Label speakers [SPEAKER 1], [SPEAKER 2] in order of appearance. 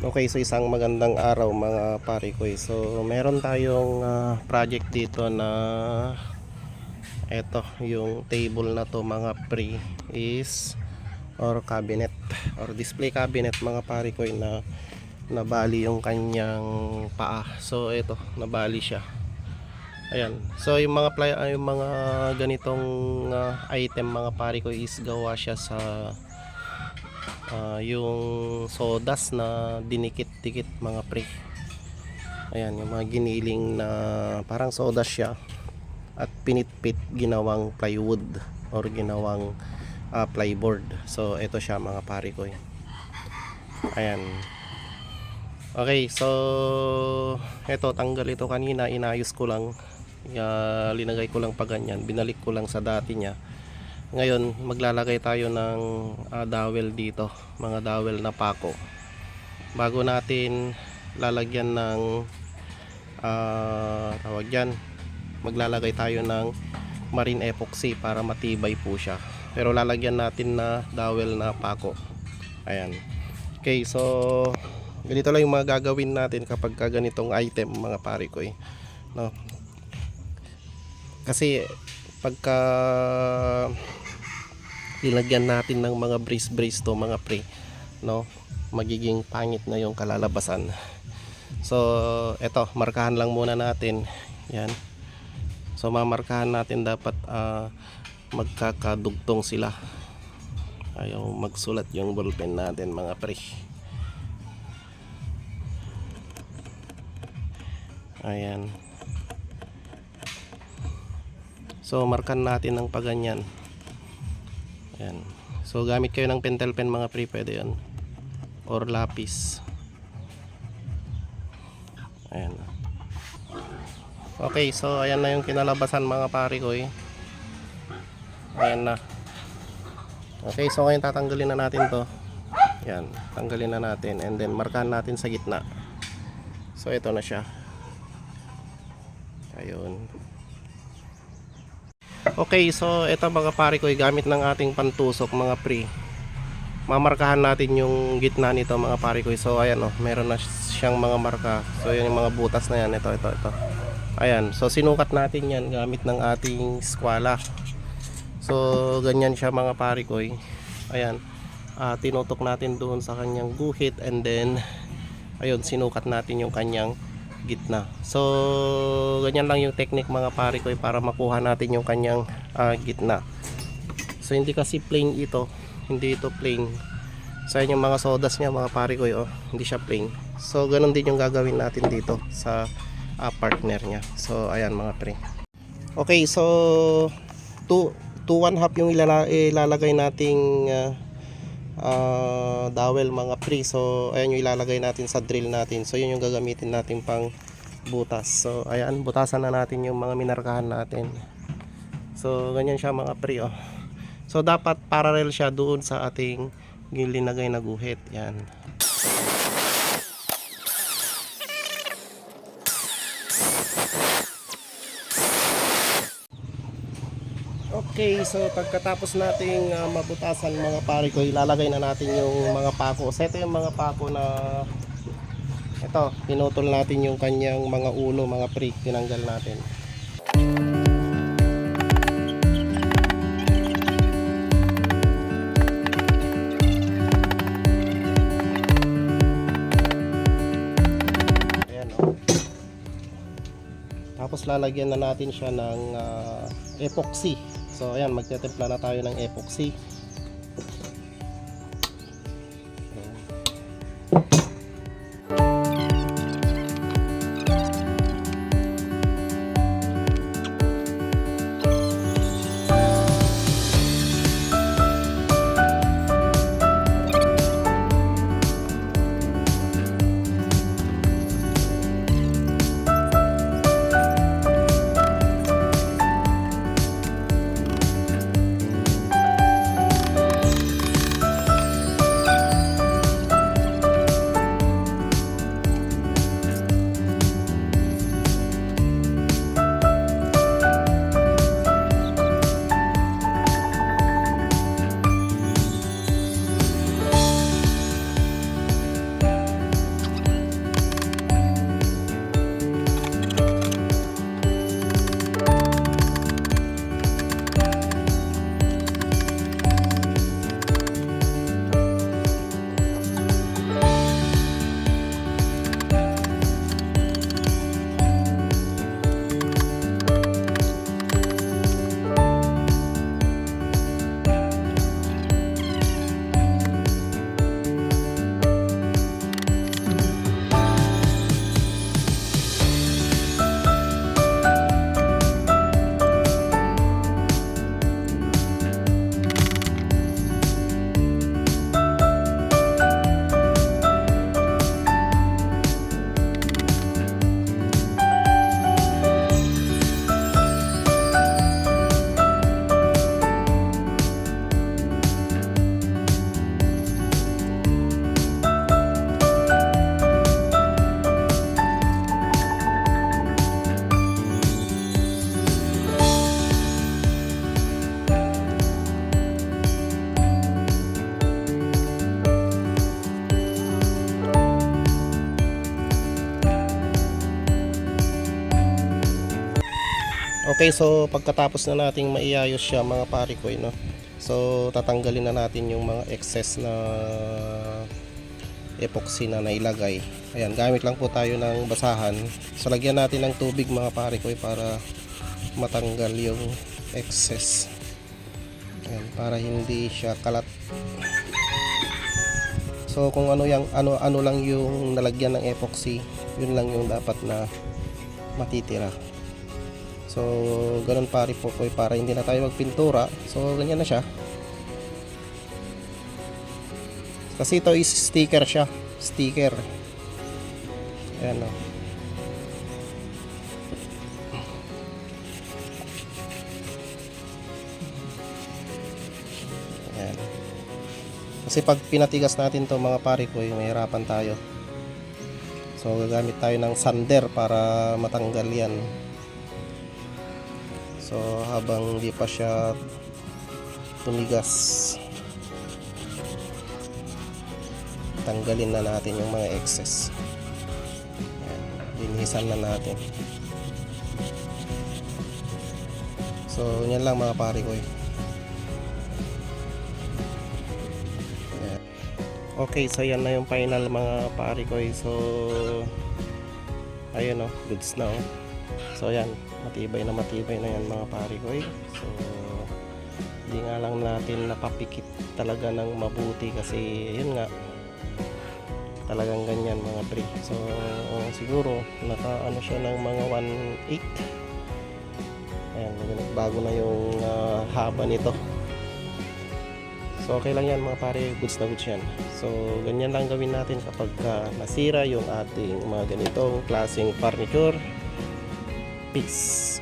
[SPEAKER 1] Okay, so isang magandang araw mga pare ko. So, meron tayong ah, project dito na eto, yung table na to mga pre is or cabinet or display cabinet mga pare ko na nabali yung kanyang paa. So, eto, nabali siya. Ayan. So, yung mga ply, ah, yung mga ganitong ah, item mga pare ko is gawa siya sa Ah, yung sodas na dinikit-dikit mga pre. Ayan yung mga giniling na parang sodas siya at pinitpit ginawang plywood or ginawang ah, plyboard. So ito siya mga pare ko ayan. Okay so ito tanggal ito kanina inayos ko lang. Ah, linagay ko lang pa ganyan. Binalik ko lang sa dati niya ngayon, maglalagay tayo ng ah, dowel dito, mga dowel na pako. Bago natin lalagyan ng ah, tawag yan, maglalagay tayo ng marine epoxy para matibay po siya. Pero lalagyan natin na dowel na pako. Ayan. Okay, so ganito lang yung mga gagawin natin kapag ka ganitong item mga pare ko eh. No? Kasi pagka nilagyan natin ng mga brace brace to mga pre no? Magiging pangit na yung kalalabasan. So eto markahan lang muna natin. Yan. So mamarkahan natin dapat ah, magkakadugtong sila. Ayaw magsulat yung ballpen natin mga pre. Ayan so markan natin ng paganyan Ayan. So gamit kayo ng pentel pen mga pre, pwede yun. Or lapis. Ayan. Okay, so ayan na yung kinalabasan mga pare ko eh. Ayan na. Okay, so ngayon tatanggalin na natin to. Ayan, tanggalin na natin and then markahan natin sa gitna. So ito na siya. Ayun. Okay, so ito mga pare ko, gamit ng ating pantusok mga pre. Mamarkahan natin yung gitna nito mga pare ko. So ayan oh, meron na siyang mga marka. So yan yung mga butas na yan, ito ito ito. Ayan, so sinukat natin yan gamit ng ating skwala. So ganyan siya mga pare ko. Ayan. Ah, tinutok natin doon sa kanyang guhit and then ayun, sinukat natin yung kanyang gitna. So, ganyan lang yung technique mga pare ko eh, para makuha natin yung kanyang ah, gitna. So, hindi kasi plain ito. Hindi ito plain. Sa yung mga sodas niya mga pare ko eh, oh, hindi siya plain. So, ganun din yung gagawin natin dito sa ah, partner niya. So, ayan mga pre. Okay, so 2 2 1 half yung ilala, ilalagay nating ah, ah, dowel mga pre. So ayan yung ilalagay natin sa drill natin. So yun yung gagamitin natin pang butas. So ayan butasan na natin yung mga minarkahan natin. So ganyan siya mga pre oh. so dapat parallel siya doon sa ating gilinagay na guhit yan Okay, so pagkatapos nating ah, mabutasan mga pare ko, ilalagay na natin yung mga pako. So ito yung mga pako na ito, pinutol natin yung kanyang mga ulo, mga pre, tinanggal natin. Oh. Tapos lalagyan na natin siya ng ah, epoxy. So ayan, magtetimpla na tayo ng epoxy. Okay, so pagkatapos na nating maiayos siya mga pare ko, no? So tatanggalin na natin yung mga excess na epoxy na nailagay. Ayan, gamit lang po tayo ng basahan. So lagyan natin ng tubig mga pare ko para matanggal yung excess. Ayan, para hindi siya kalat. So kung ano yang ano ano lang yung nalagyan ng epoxy, yun lang yung dapat na matitira. So ganun pare po ko para hindi na tayo magpintura. So ganyan na siya. Kasi ito is sticker siya, sticker. Ayan o. Ayan. Kasi pag pinatigas natin to mga pare ko, mahirapan tayo. So gagamit tayo ng sander para matanggal yan. So habang hindi pa siya tumigas, tanggalin na natin yung mga excess. Ayan, linisan na natin. So yan lang mga pare ko. eh. Okay, so yan na yung final mga pare ko. eh. So ayun oh, goods na oh. So yan, matibay na matibay na yan mga pare ko. eh. So hindi nga lang natin napapikit talaga ng mabuti kasi yun nga talagang ganyan mga pre. So siguro naka ano siya ng mga 1.8. Ayan, ganun- bago na yung ah, haba nito. So okay lang yan mga pare, goods na goods yan. So ganyan lang gawin natin kapag ah, nasira yung ating mga ganitong klaseng furniture. Peace.